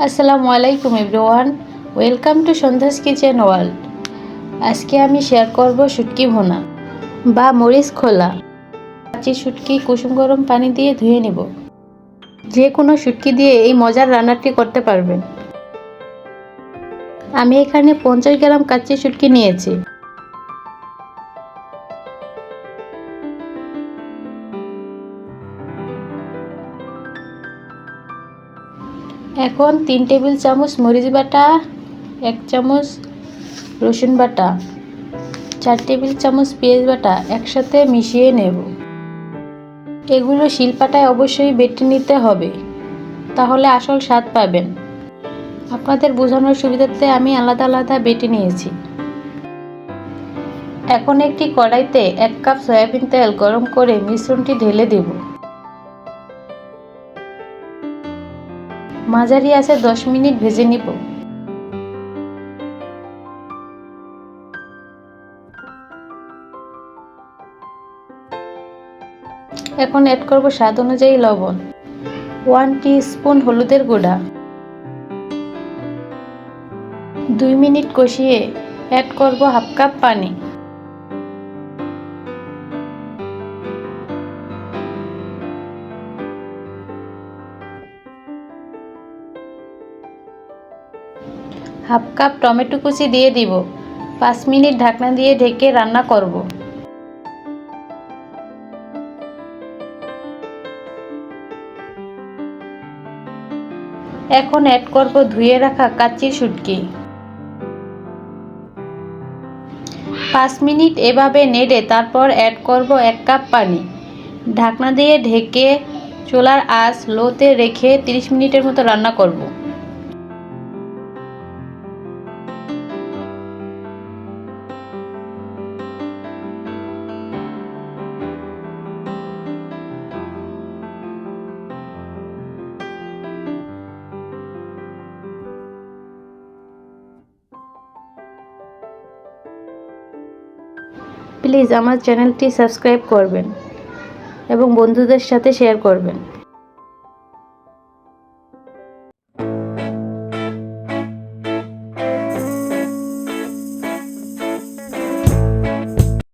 আসসালামু আলাইকুম everyone, welcome to Sandhya's kitchen world. আজকে আমি শেয়ার করব শুটকি ভোনা বা মরিচ খোলা। কাঁচি শুটকি কুসুম গরম পানি দিয়ে ধুয়ে নেব। যে কোনো শুটকি দিয়ে এই মজার রান্নাটি করতে পারবেন। আমি এখানে পঞ্চাশ গ্রাম কাচ্চি শুটকি নিয়েছি। এখন তিন টেবিল চামচ মরিচ বাটা, এক চামচ রসুন বাটা, চার টেবিল চামচ পেঁয়াজ বাটা একসাথে মিশিয়ে নেব। এগুলো শিলপাটায় অবশ্যই বেটে নিতে হবে, তাহলে আসল স্বাদ পাবেন। আপনাদের বোঝানোর সুবিধার্থে আমি আলাদা আলাদা বেটে নিয়েছি। এখন একটি কড়াইতে এক কাপ সয়াবিন তেল গরম করে মিশ্রণটি ঢেলে দেবো। মাঝারি আছে দশ মিনিট ভেজে নিব। এখন অ্যাড করব স্বাদ অনুযায়ী লবণ। ওয়ান স্পুন হলুদের গুঁড়া। দুই মিনিট কষিয়ে অ্যাড করব হাফ কাপ পানি। হাফ কাপ টমেটো কুচি দিয়ে দিব। পাঁচ মিনিট ঢাকনা দিয়ে ঢেকে রান্না করব। এখন অ্যাড করব ধুয়ে রাখা কাচ্চি শুটকি। পাঁচ মিনিট এভাবে নেড়ে তারপর অ্যাড করব এক কাপ পানি। ঢাকনা দিয়ে ঢেকে চোলার আঁচ লোতে রেখে 30 মিনিটের মতো রান্না করব। প্লিজ আমার চ্যানেলটি সাবস্ক্রাইব করবেন এবং বন্ধুদের সাথে শেয়ার করবেন।